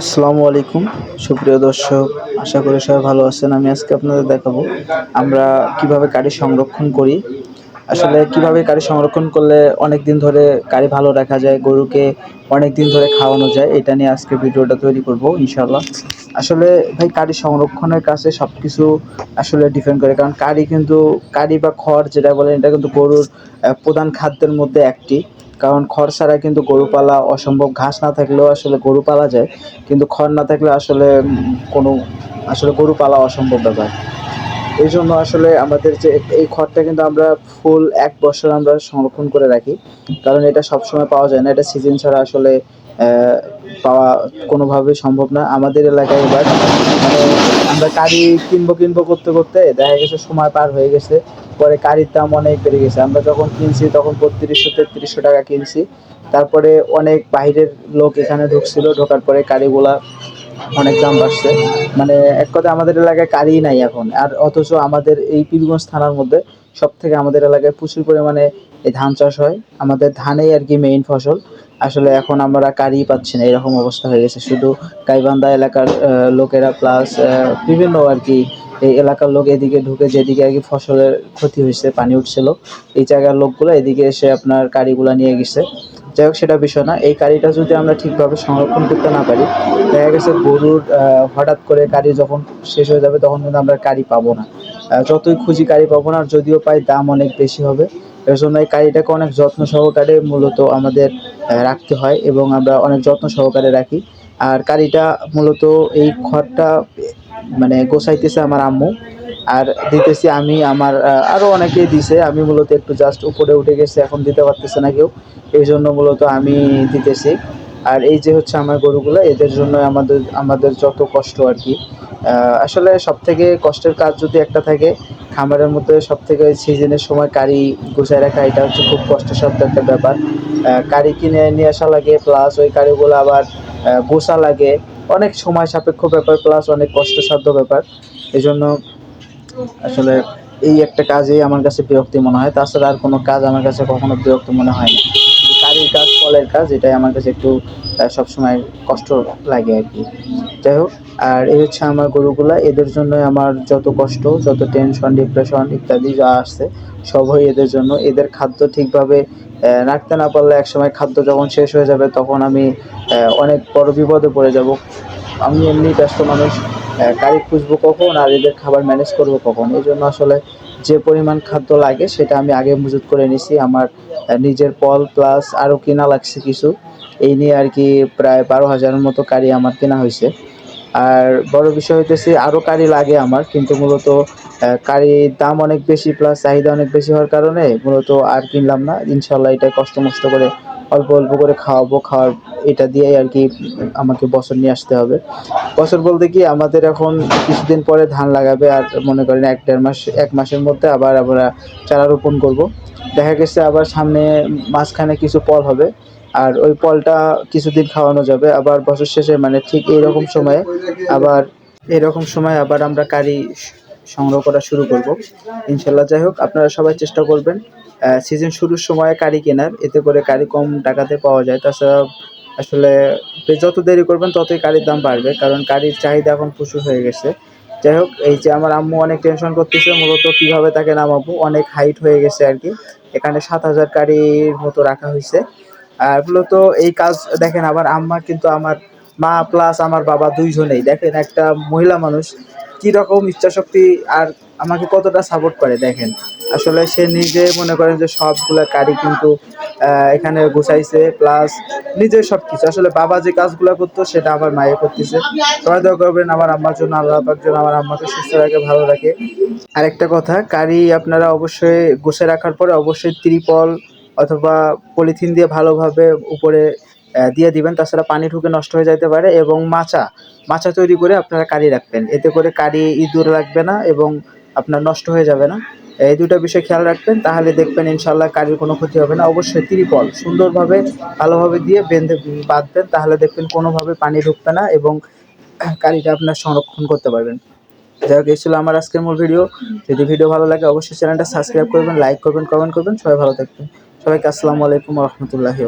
আসসালামু আলাইকুম। সুপ্রিয় দর্শক, আশা করি সবাই ভালো আছেন। আমি আজকে আপনাদের দেখাবো আমরা কীভাবে গাড়ি সংরক্ষণ করি। আসলে কীভাবে গাড়ি সংরক্ষণ করলে অনেক দিন ধরে গাড়ি ভালো রাখা যায় গরুকে অনেক দিন ধরে খাওয়ানো যায় এটা নিয়ে আজকে ভিডিওটা তৈরি করব ইনশাল্লাহ আসলে ভাই গাড়ি সংরক্ষণের কাছে সব কিছু আসলে ডিপেন্ড করে কারণ কারি কিন্তু কারি বা খড় যেটা বলেন এটা কিন্তু গরুর প্রধান খাদ্যের মধ্যে একটি। কারণ খড় ছাড়া কিন্তু গরু পালা অসম্ভব ঘাস না থাকলেও আসলে গরু পালা যায় কিন্তু খড় না থাকলে আসলে কোনো আসলে গরু পালা অসম্ভব ব্যাপার। এই জন্য আসলে আমাদের যে এই খড়টা কিন্তু আমরা ফুল এক বছর আমরা সংরক্ষণ করে রাখি। কারণ এটা সবসময় পাওয়া যায় না। এটা সিজন ছাড়া আসলে পাওয়া কোনোভাবেই সম্ভব না আমাদের এলাকায় এবার। মানে আমরা কারি কিনবো কিনবো করতে করতে দেখা গেছে সময় পার হয়ে গেছে। পরে কারির দাম অনেক বেড়ে গেছে। আমরা যখন কিনছি তখন বত্রিশশো, তেত্রিশশো টাকা কিনছি। তারপরে অনেক বাইরের লোক এখানে ঢুকছিল। ঢোকার পরে কারিগুলা অনেক দাম বাড়ছে। মানে এক কথা আমাদের এলাকায় কারিই নাই এখন। আর অথচ আমাদের এই পীরগঞ্জ থানার মধ্যে সব থেকে আমাদের এলাকায় প্রচুর পরিমাণে এই ধান চাষ হয়। আমাদের ধানেই আর কি মেইন ফসল। আসলে এখন আমরা কারি পাচ্ছি না, এরকম অবস্থা হয়ে গেছে। শুধু গাইবান্ধা এলাকার লোকেরা প্লাস বিভিন্ন আর কি এই এলাকার লোক এদিকে ঢুকে যেদিকে আর কি ফসলের ক্ষতি হয়েছে, পানি উঠছিল, এই জায়গার লোকগুলো এদিকে এসে আপনার কারিগুলা নিয়ে গেছে। যাই হোক, সেটা বিষয় না। এই কারিটা যদি আমরা ঠিকভাবে সংরক্ষণ করতে না পারি, দেখা গেছে গরুর হঠাৎ করে কারি যখন শেষ হয়ে যাবে, তখন কিন্তু আমরা কারি পাবো না। যতই খুঁজি কারি পাবো না আর যদিও পাই দাম অনেক বেশি হবে। এর জন্য এই কারিটাকে অনেক যত্ন সহকারে মূলত আমাদের রাখতে হয় এবং আমরা অনেক যত্ন সহকারে রাখি। আর কারিটা মূলত এই খড়টা মানে গোছাইতেছে আমার আম্মু। আর দিতেছি আমি আমার আরও আরও অনেকেই দিছে। আমি মূলত একটু জাস্ট উপরে উঠে গেছে, এখন দিতে পারতেছে না কেউ। এই জন্য মূলত আমি দিতেছি। আর এই যে হচ্ছে আমার গরুগুলো, এদের জন্য আমাদের আমাদের যত কষ্ট আর কি। আসলে সব থেকে কষ্টের কাজ যদি একটা থাকে, খামারের মধ্যে সব থেকে সিজনের সময় কারি গুছাই রাখা, এটা হচ্ছে খুব কষ্টসাধ্য একটা ব্যাপার। কারি কিনে নিয়ে আসা লাগে প্লাস ওই কারিগুলো আবার গোছা লাগে। অনেক সময় সাপেক্ষ ব্যাপার প্লাস অনেক কষ্টসাধ্য ব্যাপার। এই জন্য আসলে এই একটা কাজই আমার কাছে বিরক্তি মনে হয়। তাছাড়া আর কোনো কাজ আমার কাছে কখনো বিরক্ত মনে হয় না। কারির কাজ, ফলের কাজ, এটাই আমার কাছে একটু সবসময় কষ্ট লাগে আর কি। যাই হোক, আর এই হচ্ছে আমার গরুগুলা। এদের জন্যই আমার যত কষ্ট, যত টেনশন ডিপ্রেশন ইত্যাদি যা আসছে, সবই এদের জন্য। এদের খাদ্য ঠিকভাবে রাখতে না পারলে একসময় খাদ্য যখন শেষ হয়ে যাবে, তখন আমি অনেক বড় বিপদে পড়ে যাব। আমি এমনি ব্যস্ত মানুষ। গাড়ি খুঁজবো কখন আর এদের খাবার ম্যানেজ করব কখন? এই জন্য আসলে যে পরিমাণ খাদ্য লাগে সেটা আমি আগে মজুত করে নিছি। আমার নিজের পল প্লাস আরও কেনা লাগছে কিছু। এই নিয়ে আর কি প্রায় বারো হাজারের মতো কারি আমার কেনা হয়েছে। আর বড় বিষয় হইতেছে আরও কারি লাগে আমার, কিন্তু মূলত কারির দাম অনেক বেশি প্লাস চাহিদা অনেক বেশি হওয়ার কারণে মূলত আর কিনলাম না। ইনশাল্লাহ এটা কষ্ট মষ্ট করে অল্প অল্প করে খাওয়াবো, খাওয়ার এটা দিয়েই আর কি আমাকে বছর নিয়ে আসতে হবে। বছর বলতে কি আমাদের এখন কিছুদিন পরে ধান লাগাবে আর মনে করেন এক দেড় মাস, এক মাসের মধ্যে আবার আমরা চারা রোপণ করব। দেখা গেছে আবার সামনে মাঝখানে কিছু ফল হবে আর ওই ফলটা কিছুদিন খাওয়ানো যাবে। আবার বছর শেষে মানে ঠিক এইরকম সময়ে আবার এরকম সময় আবার আমরা কারি সংগ্রহ করা শুরু করব। ইনশাল্লাহ যাই হোক, আপনারা সবাই চেষ্টা করবেন সিজন শুরুর সময় কারি কেনার, এতে করে কারি কম টাকাতে পাওয়া যায়। তাছাড়া আসলে যত দেরি করবেন, ততই কারির দাম বাড়বে, কারণ কারির চাহিদা এখন প্রচুর হয়ে গেছে। যাই হোক, এই যে আমার আম্মু অনেক টেনশন করতেছে, মূলত কীভাবে তাকে নামাবো, অনেক হাইট হয়ে গেছে আর কি। এখানে সাত হাজার কারির মতো রাখা হয়েছে। আর মূলত এই কাজ, দেখেন আবার আম্মা কিন্তু আমার মা প্লাস আমার বাবা দুইজনেই। দেখেন একটা মহিলা মানুষ কি রকম ইচ্ছাশক্তি আর আমাকে কতটা সাপোর্ট করে, দেখেন। আসলে সে নিজে মনে করেন যে সবগুলা কারি কিন্তু এখানে গুছাইছে প্লাস নিজের সব কিছু আসলে বাবা যে কাজগুলো করতো, সেটা আমার মায়ে করতেছে। সবাই দোয়া করবেন আমার আম্মার জন্য, আল্লাহ পাক যেন আমার আম্মাকে সুস্থ রাখে, ভালো রাখে। আরেকটা কথা, কারি আপনারা অবশ্যই গুছে রাখার পরে অবশ্যই ত্রিপল অথবা পলিথিন দিয়ে ভালোভাবে উপরে দিয়ে দিবেন। তাছাড়া পানি ঢুকে নষ্ট হয়ে যেতে পারে এবং মাচা মাচা তৈরি করে আপনারা কারি রাখবেন। এতে করে কারি ইঁদুর লাগবে না এবং আপনার নষ্ট হয়ে যাবে না। এই দুটো বিষয় খেয়াল রাখবেন, তাহলে দেখবেন ইনশাল্লাহ কারির কোনো ক্ষতি হবে না। অবশ্যই ত্রিপল, সুন্দরভাবে, ভালোভাবে দিয়ে বেঁধে বাঁধবেন, তাহলে দেখবেন কোনোভাবে পানি ঢুকবে না এবং কারিটা আপনার সংরক্ষণ করতে পারবেন। যাই হোক, এই ছিল আমার আজকের মূল ভিডিও। যদি ভিডিও ভালো লাগে, অবশ্যই চ্যানেলটা সাবস্ক্রাইব করবেন, লাইক করবেন, কমেন্ট করবেন। সবাই ভালো থাকবেন। সবাইকে আসসালামু আলাইকুম রহমতুল্লাহি